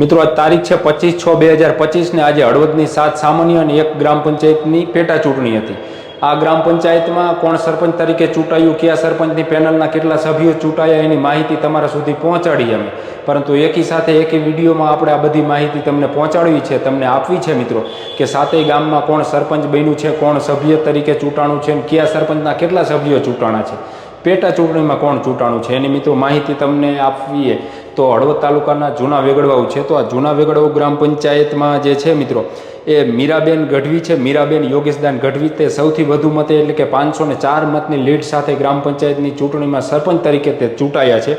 મિત્રો તારીખ છે પચીસ છ બે હજાર પચીસને આજે હળવદની સાત સામાન્ય અને એક ગ્રામ પંચાયતની પેટા ચૂંટણી હતી. આ ગ્રામ પંચાયતમાં કોણ સરપંચ તરીકે ચૂંટાયું, કયા સરપંચની પેનલના કેટલા સભ્યો ચૂંટાયા, એની માહિતી તમારા સુધી પહોંચાડી અમે. પરંતુ એકી સાથે એકી વિડીયોમાં આપણે આ બધી માહિતી તમને પહોંચાડવી છે, તમને આપવી છે મિત્રો, કે સાતેય ગામમાં કોણ સરપંચ બન્યું છે, કોણ સભ્ય તરીકે ચૂંટાણું છે, અને કયા સરપંચના કેટલા સભ્યો ચૂંટાણા છે. પેટા ચૂંટણીમાં કોણ ચૂંટાણું છે? એની મિત્રો માહિતી તમને આપવીએ તો હળવદ તાલુકાના જૂના વેગડવાઉ છે. તો આ જૂના વેગડવાઉ ગ્રામ પંચાયતમાં જે છે મિત્રો, એ મીરાબેન ગઢવી છે. મીરાબેન યોગેશદાન ગઢવી તે સૌથી વધુ મતે એટલે કે પાંચસો ને ચાર મતની લીડ સાથે ગ્રામ પંચાયતની ચૂંટણીમાં સરપંચ તરીકે તે ચૂંટાયા છે.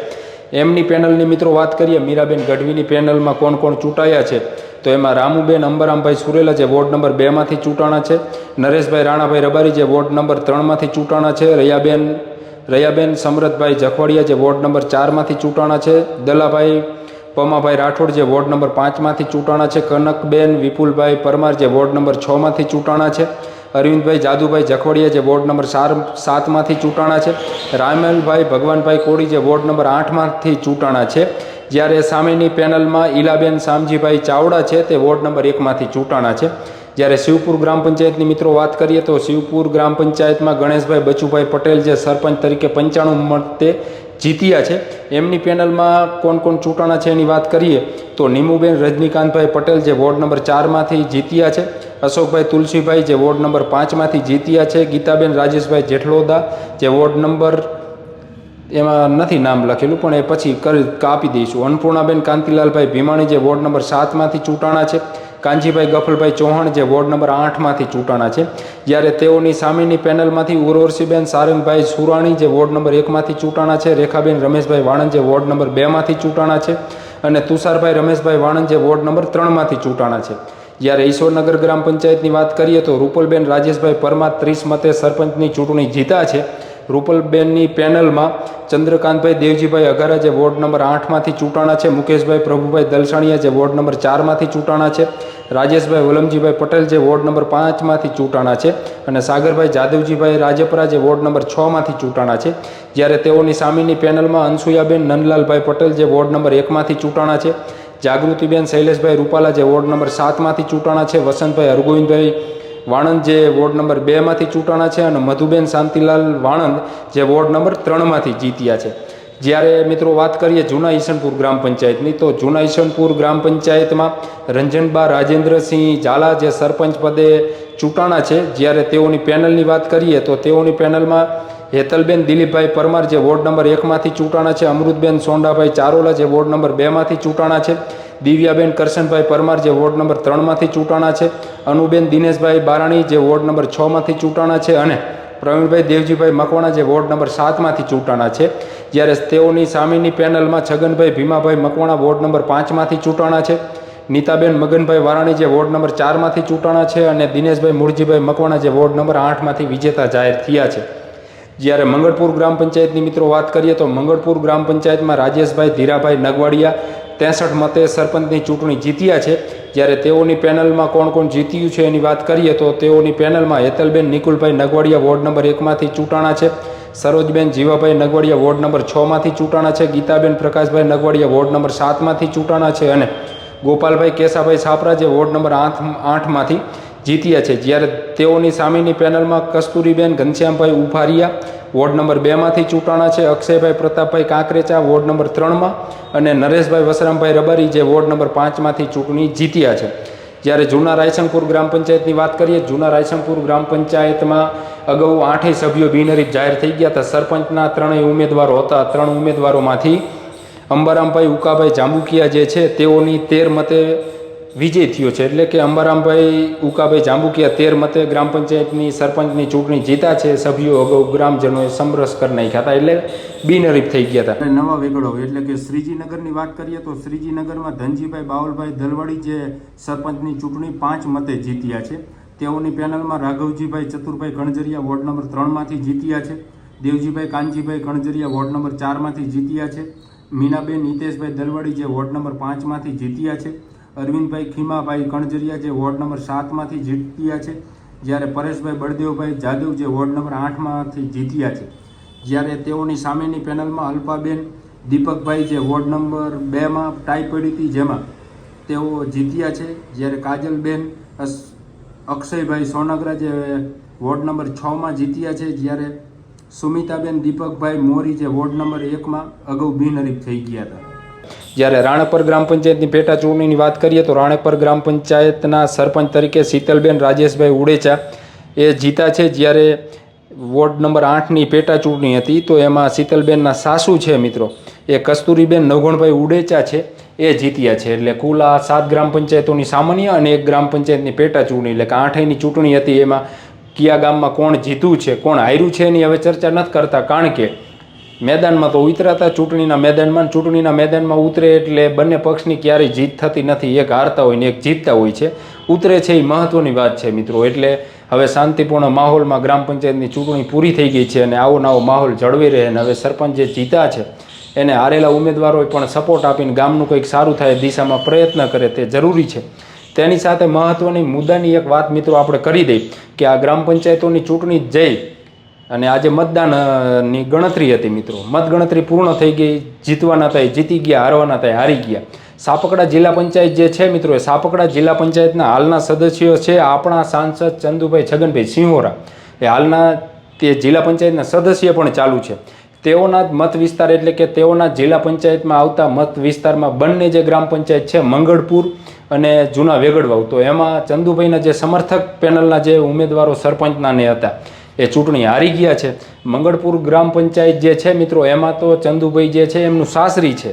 એમની પેનલની મિત્રો વાત કરીએ, મીરાબેન ગઢવીની પેનલમાં કોણ કોણ ચૂંટાયા છે? તો એમાં રામુબેન અંબરામભાઈ સુરેલા જે વોર્ડ નંબર બેમાંથી ચૂંટાણા છે. નરેશભાઈ રાણાભાઈ રબારી જે વોર્ડ નંબર ત્રણમાંથી ચૂંટાણા છે. રયાબેન રયાબેન સમરથભાઈ જખવાડિયા જે વોર્ડ નંબર ચારમાંથી ચૂંટાણા છે, દલાભાઈ પમાભાઈ રાઠોડ જે વોર્ડ નંબર પાંચમાંથી ચૂંટાણા છે, કનકબેન વિપુલભાઈ પરમાર જે વોર્ડ નંબર છમાંથી ચૂંટાણા છે, અરવિંદભાઈ જાદુભાઈ જખવાડિયા જે વોર્ડ નંબર સાર સાતમાંથી ચૂંટાણા છે, રામેલભાઈ ભગવાનભાઈ કોડી જે વોર્ડ નંબર આઠમાંથી ચૂંટાણા છે, જ્યારે સામેની પેનલમાં ઈલાબેન શામજીભાઈ ચાવડા છે, તે વોર્ડ નંબર એકમાંથી ચૂંટાણા છે જ્યારે શિવપુર ગ્રામ પંચાયતની મિત્રો વાત કરીએ તો શિવપુર ગ્રામ પંચાયતમાં ગણેશભાઈ બચુભાઈ પટેલ જે સરપંચ તરીકે પંચાણું મતે જીત્યા છે. એમની પેનલમાં કોણ કોણ ચૂંટાણા છે એની વાત કરીએ તો નીમુબેન રજનીકાંતભાઈ પટેલ જે વોર્ડ નંબર ચારમાંથી જીત્યા છે. અશોકભાઈ તુલસીભાઈ જે વોર્ડ નંબર પાંચમાંથી જીત્યા છે. ગીતાબેન રાજેશભાઈ જેઠલોદા જે વોર્ડ નંબર એમાં નથી નામ લખેલું પણ એ પછી કરી કાપી દઈશું. અન્નપૂર્ણાબેન કાંતિલાલભાઈ ભીમાણી જે વોર્ડ નંબર સાતમાંથી ચૂંટાણા છે. કાંજીભાઈ ગફલભાઈ ચૌહાણ જે વોર્ડ નંબર આઠમાંથી ચૂંટાણા છે, જ્યારે તેઓની સામેની પેનલમાંથી ઉર્વશીબેન સારંગભાઈ સુરાણી જે વોર્ડ નંબર એકમાંથી ચૂંટાણા છે, રેખાબેન રમેશભાઈ વાણંદ જે વોર્ડ નંબર બેમાંથી ચૂંટાણા છે અને તુષારભાઈ રમેશભાઈ વાણંદ જે વોર્ડ નંબર ત્રણમાંથી ચૂંટાણા છે. જ્યારે ઈશ્વરનગર ગ્રામ પંચાયતની વાત કરીએ તો રૂપલબેન રાજેશભાઈ પરમાર ત્રીસ મતે સરપંચની ચૂંટણી જીતા છે. રૂપલબેનની પેનલમાં ચંદ્રકાંતભાઈ દેવજીભાઈ અઘારા જે વોર્ડ નંબર આઠમાંથી ચૂંટાણા છે, મુકેશભાઈ પ્રભુભાઈ દલસાણીયા જે વોર્ડ નંબર ચારમાંથી ચૂંટાણા છે, રાજેશભાઈ વલમજીભાઈ પટેલ જે વોર્ડ નંબર પાંચમાંથી ચૂંટાણા છે અને સાગરભાઈ જાદવજીભાઈ રાજપરા જે વોર્ડ નંબર છમાંથી ચૂંટાણા છે. જ્યારે તેઓની સામેની પેનલમાં અનસુયાબેન નંદલાલભાઈ પટેલ જે વોર્ડ નંબર એકમાંથી ચૂંટાણા છે, જાગૃતિબેન શૈલેષભાઈ રૂપાલા જે વોર્ડ નંબર સાતમાંથી ચૂંટાણા છે, વસંતભાઈ હરગોવિંદભાઈ વાણંદ જે વોર્ડ નંબર બેમાંથી ચૂંટાણા છે અને મધુબેન શાંતિલાલ વાણંદ જે વોર્ડ નંબર ત્રણમાંથી જીત્યા છે. જ્યારે મિત્રો વાત કરીએ જૂના ઈશનપુર ગ્રામ પંચાયતની, તો જૂના ઈશનપુર ગ્રામ પંચાયતમાં રંજનબા રાજેન્દ્રસિંહ ઝાલા જે સરપંચ પદે ચૂંટાણા છે, જ્યારે તેઓની પેનલની વાત કરીએ, તો તેઓની પેનલમાં હેતલબેન દિલીપભાઈ પરમાર જે વોર્ડ નંબર એકમાંથી ચૂંટાણા છે, અમૃતબેન સોંડાભાઈ ચારોલા જે વોર્ડ નંબર બેમાંથી ચૂંટાણા છે દિવ્યાબેન કરશનભાઈ પરમાર જે વોર્ડ નંબર ત્રણમાંથી ચૂંટાણા છે, અનુબેન દિનેશભાઈ બારાણી જે વોર્ડ નંબર છમાંથી ચૂંટાણા છે અને પ્રવીણભાઈ દેવજીભાઈ મકવાણા જે વોર્ડ નંબર સાતમાંથી ચૂંટાણા છે. જ્યારે તેઓની સામેની પેનલમાં છગનભાઈ ભીમાભાઈ મકવાણા વોર્ડ નંબર પાંચમાંથી ચૂંટાણા છે. નીતાબેન મગનભાઈ વારાણી જે વોર્ડ નંબર ચારમાંથી ચૂંટાણા છે અને દિનેશભાઈ મૂળજીભાઈ મકવાણા જે વોર્ડ નંબર આઠમાંથી વિજેતા જાહેર થયા છે. જ્યારે મંગળપુર ગ્રામ પંચાયતની મિત્રો વાત કરીએ તો મંગળપુર ગ્રામ પંચાયતમાં રાજેશભાઈ ધીરાભાઈ નગવાડિયા ત્રેસઠ મતે સરપંચની ચૂંટણી જીત્યા છે. જ્યારે તેઓની પેનલમાં કોણ કોણ જીત્યું છે એની વાત કરીએ તો તેઓની પેનલમાં હેતલબેન, નિકુલભાઈ નગવાડિયા વોર્ડ નંબર એકમાંથી ચૂંટાણા છે. સરોજબેન, જીવાભાઈ નગવાડિયા વોર્ડ નંબર છમાંથી ચૂંટાણા છે. ગીતાબેન, પ્રકાશભાઈ નગવાડિયા વોર્ડ નંબર સાતમાંથી ચૂંટાણા છે. અને ગોપાલભાઈ કેસાભાઈ છાપરા જે વોર્ડ નંબર આઠ, આઠમાંથી જીત્યા છે. જ્યારે તેઓની સામેની પેનલમાં કસ્તુરીબેન ઘનશ્યામભાઈ ઉફારિયા વોર્ડ નંબર બેમાંથી ચૂંટાણા છે. અક્ષયભાઈ પ્રતાપભાઈ કાંકરેચા વોર્ડ નંબર ત્રણમાં અને નરેશભાઈ વસરામભાઈ રબારી જે વોર્ડ નંબર પાંચમાંથી ચૂંટણી જીત્યા છે. જ્યારે જૂના રાયસંગપુર ગ્રામ પંચાયતની વાત કરીએ, જૂના રાયસંગપુર ગ્રામ પંચાયતમાં અગાઉ આઠેય સભ્યો બિનહરીફ જાહેર થઈ ગયા હતા. સરપંચના ત્રણેય ઉમેદવારો હતા. ત્રણ ઉમેદવારોમાંથી અંબારામભાઈ ઉકાભાઈ જાંબુકિયા જે છે, તેઓની તેર મતે વિજય થયો છે. એટલે કે અંબારામભાઈ ઉકાભાઈ જાંબુકિયા તેર મતે ગ્રામ પંચાયતની સરપંચની ચૂંટણી જીતા છે. સભ્યો અગાઉ ગ્રામજનોએ સમરસ કરી નાખ્યા હતા એટલે બિનહરીફ થઈ ગયા હતા. નવા વેગડો એટલે કે શ્રીજીનગરની વાત કરીએ તો શ્રીજીનગરમાં ધનજીભાઈ બાવલભાઈ દલવાડી જે સરપંચની ચૂંટણી પાંચ મતે જીત્યા છે. તેઓની પેનલમાં રાઘવજીભાઈ ચતુરભાઈ ગણજરિયા વોર્ડ નંબર ત્રણમાંથી જીત્યા છે. દેવજીભાઈ કાનજીભાઈ ગણજરિયા વોર્ડ નંબર ચારમાંથી જીત્યા છે. મીનાબેન હિતેશભાઈ દલવાડી જે વોર્ડ નંબર પાંચમાંથી જીત્યા છે. અરવિંદભાઈ ખીમાભાઈ કણજરિયા જે વોર્ડ નંબર સાતમાંથી જીત્યા છે, જ્યારે પરેશભાઈ બળદેવભાઈ જાદવ જે વોર્ડ નંબર આઠમાંથી જીત્યા છે. જ્યારે તેઓની સામેની પેનલમાં અલ્પાબેન દીપકભાઈ જે વોર્ડ નંબર બેમાં ટાઈ પડી હતી, જેમાં તેઓ જીત્યા છે. જ્યારે કાજલબેન અક્ષયભાઈ સોનગરા જે વોર્ડ નંબર છમાં જીત્યા છે, જ્યારે સુમિતાબેન દીપકભાઈ મોરી જે વોર્ડ નંબર એકમાં અગાઉ બિનહરીફ થઈ ગયા હતા. જ્યારે રાણેપર ગ્રામ પંચાયતની પેટા ચૂંટણીની વાત કરીએ તો રાણેપર ગ્રામ પંચાયતના સરપંચ તરીકે શીતલબેન રાજેશભાઈ ઉડેચા એ જીતા છે. જ્યારે વોર્ડ નંબર આઠની પેટા ચૂંટણી હતી તો એમાં શીતલબેનના સાસુ છે મિત્રો. એ કસ્તુરીબેન નવગણભાઈ ઉડેચા છે. એ જીત્યા છે. એટલે કુલ આ સાત ગ્રામ પંચાયતોની સામાન્ય અને એક ગ્રામ પંચાયતની પેટા ચૂંટણી. એટલે કે આઠની ચૂંટણી હતી એમાં. કયા ગામમાં કોણ જીતું છે, કોણ હાર્યું છે એની હવે ચર્ચા નથી કરતા. કારણ કે મેદાનમાં તો ઉતરાતા ચૂંટણીના મેદાનમાં ચૂંટણીના મેદાનમાં ઉતરે એટલે બંને પક્ષની ક્યારેય જીત થતી નથી. એક હારતા હોય ને એક જીતતા હોય છે. ઉતરે છે એ મહત્ત્વની વાત છે મિત્રો. એટલે હવે શાંતિપૂર્ણ માહોલમાં ગ્રામ પંચાયતની ચૂંટણી પૂરી થઈ ગઈ છે અને આવો નવો માહોલ જળવી રહે અને હવે સરપંચ જે જીતા છે એને હારેલા ઉમેદવારોએ પણ સપોર્ટ આપીને ગામનું કંઈક સારું થાય દિશામાં પ્રયત્ન કરે તે જરૂરી છે. તેની સાથે મહત્ત્વની મુદ્દાની એક વાત મિત્રો આપણે કરી દઈ કે આ ગ્રામ પંચાયતોની ચૂંટણી જઈ અને આજે મતદાનની ગણતરી હતી મિત્રો. મતગણતરી પૂર્ણ થઈ ગઈ. જીતવાના થાય, જીતી ગયા, હારવાના થાય, હારી ગયા. સાપકડા જિલ્લા પંચાયત જે છે મિત્રો સાપકડા જિલ્લા પંચાયતના હાલના સદસ્યો છે આપણા સાંસદ ચંદુભાઈ છગનભાઈ સિંહોરા. એ હાલના તે જિલ્લા પંચાયતના સદસ્ય પણ ચાલુ છે. તેઓના જ મત વિસ્તાર એટલે કે તેઓના જિલ્લા પંચાયતમાં આવતા મત વિસ્તારમાં બંને જે ગ્રામ પંચાયત છે, મંગળપુર અને જૂના વેગડવાવ. તો એમાં ચંદુભાઈના જે સમર્થક પેનલના જે ઉમેદવારો સરપંચના ને હતા એ ચૂંટણી હારી ગયા છે. મંગળપુર ગ્રામ પંચાયત જે છે મિત્રો, એમાં તો ચંદુભાઈ જે છે એમનું સાસરી છે.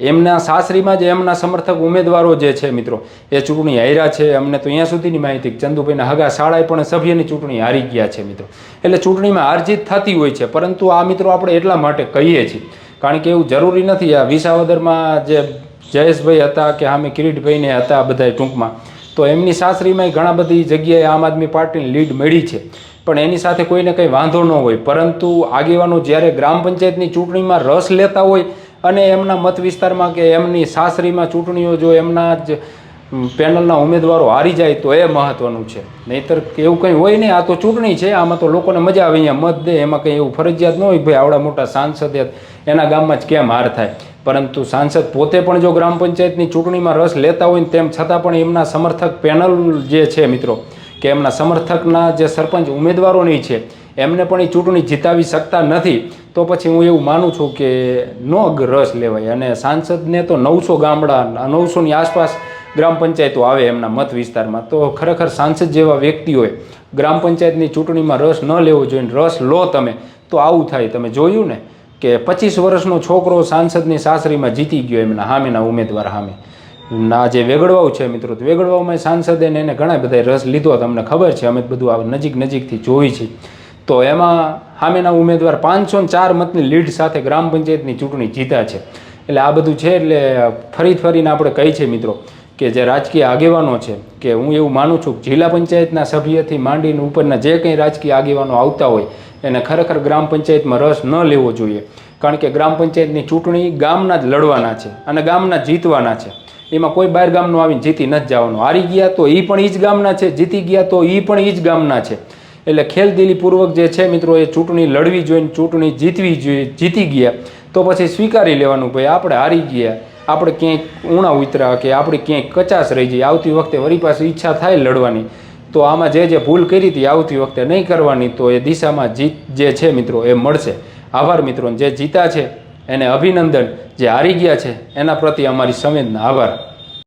એમના સાસરીમાં જ એમના સમર્થક ઉમેદવારો જે છે મિત્રો, એ ચૂંટણી હાર્યા છે. અમને તો અહીંયા સુધીની માહિતી ચંદુભાઈના હગા શાળાએ પણ સભ્યની ચૂંટણી હારી ગયા છે મિત્રો. એટલે ચૂંટણીમાં હારજીત થતી હોય છે, પરંતુ આ મિત્રો આપણે એટલા માટે કહીએ છીએ, કારણ કે એવું જરૂરી નથી આ વિસાવદરમાં જે જયેશભાઈ હતા કે સામે કિરીટભાઈને હતા બધા ટૂંકમાં, તો એમની સાસરીમાં ઘણા બધી જગ્યાએ આમ આદમી પાર્ટીની લીડ મળી છે. પણ એની સાથે કોઈને કંઈ વાંધો ન હોય. પરંતુ આગેવાનો જ્યારે ગ્રામ પંચાયતની ચૂંટણીમાં રસ લેતા હોય અને એમના મત વિસ્તારમાં કે એમની સાસરીમાં ચૂંટણીઓ જો એમના જ પેનલના ઉમેદવારો હારી જાય તો એ મહત્ત્વનું છે. નહીતર એવું કંઈ હોય નહીં. આ તો ચૂંટણી છે. આમાં તો લોકોને મજા આવે. અહીંયા મત દે. એમાં કંઈ એવું ફરજિયાત ન હોય ભાઈ આવડા મોટા સાંસદ એના ગામમાં જ કેમ હાર થાય. પરંતુ સાંસદ પોતે પણ જો ગ્રામ પંચાયતની ચૂંટણીમાં રસ લેતા હોય તેમ છતાં પણ એમના સમર્થક પેનલ જે છે મિત્રો કે એમના સમર્થકના જે સરપંચ ઉમેદવારોની છે, એમને પણ એ ચૂંટણી જીતાવી શકતા નથી. તો પછી હું એવું માનું છું કે નો રસ લેવાય અને સાંસદને તો નવસો ગામડા, નવસોની આસપાસ ગ્રામ પંચાયતો આવે એમના મત વિસ્તારમાં. તો ખરેખર સાંસદ જેવા વ્યક્તિઓએ ગ્રામ પંચાયતની ચૂંટણીમાં રસ ન લેવો જોઈએ રસ લો તમે, તો આવું થાય. તમે જોયું ને કે પચીસ વર્ષનો છોકરો સાંસદની સાસરીમાં જીતી ગયો એમના સામેના ઉમેદવાર સામે. ના જે વેગડવાવ છે મિત્રો, તો વેગડવાવમાં સાંસદે એને ઘણા બધા રસ લીધો તમને ખબર છે, અમે બધું આ નજીક નજીકથી જોઈ છે. તો એમાં સામેના ઉમેદવાર પાંચસો ચાર મતની લીડ સાથે ગ્રામ પંચાયતની ચૂંટણી જીતા છે. એટલે આ બધું છે, એટલે ફરી ફરીને આપણે કહી છે મિત્રો કે જે રાજકીય આગેવાનો છે, કે હું એવું માનું છું કે જિલ્લા પંચાયતના સભ્યથી માંડીને ઉપરના જે કંઈ રાજકીય આગેવાનો આવતા હોય, એને ખરેખર ગ્રામ પંચાયતમાં રસ ન લેવો જોઈએ. કારણ કે ગ્રામ પંચાયતની ચૂંટણી ગામના જ લડવાના છે અને ગામના જીતવાના છે. એમાં કોઈ બહાર ગામનું આવીને જીતી નથી જવાનું. હારી ગયા તો એ પણ એ જ ગામના છે, જીતી ગયા તો એ પણ એ જ ગામના છે. એટલે ખેલદિલીપૂર્વક જે છે મિત્રો, એ ચૂંટણી લડવી જોઈએ ચૂંટણી જીતવી જોઈએ, જીતી ગયા, તો પછી સ્વીકારી લેવાનું ભાઈ, આપણે હારી ગયા, આપણે ક્યાંય ઉણા ઉતરા કે આપણે ક્યાંય કચાશ રહી જઈએ આવતી વખતે વળી પાછી ઈચ્છા થાય લડવાની. તો આમાં જે જે ભૂલ કરી હતી, આવતી વખતે નહીં કરવાની, તો એ દિશામાં જીત જે છે મિત્રો, એ મળશે. આભાર મિત્રો જે જીતા છે એને અભિનંદન જે હારી ગયા છે એના પ્રત્યે અમારી સંવેદના આભાર.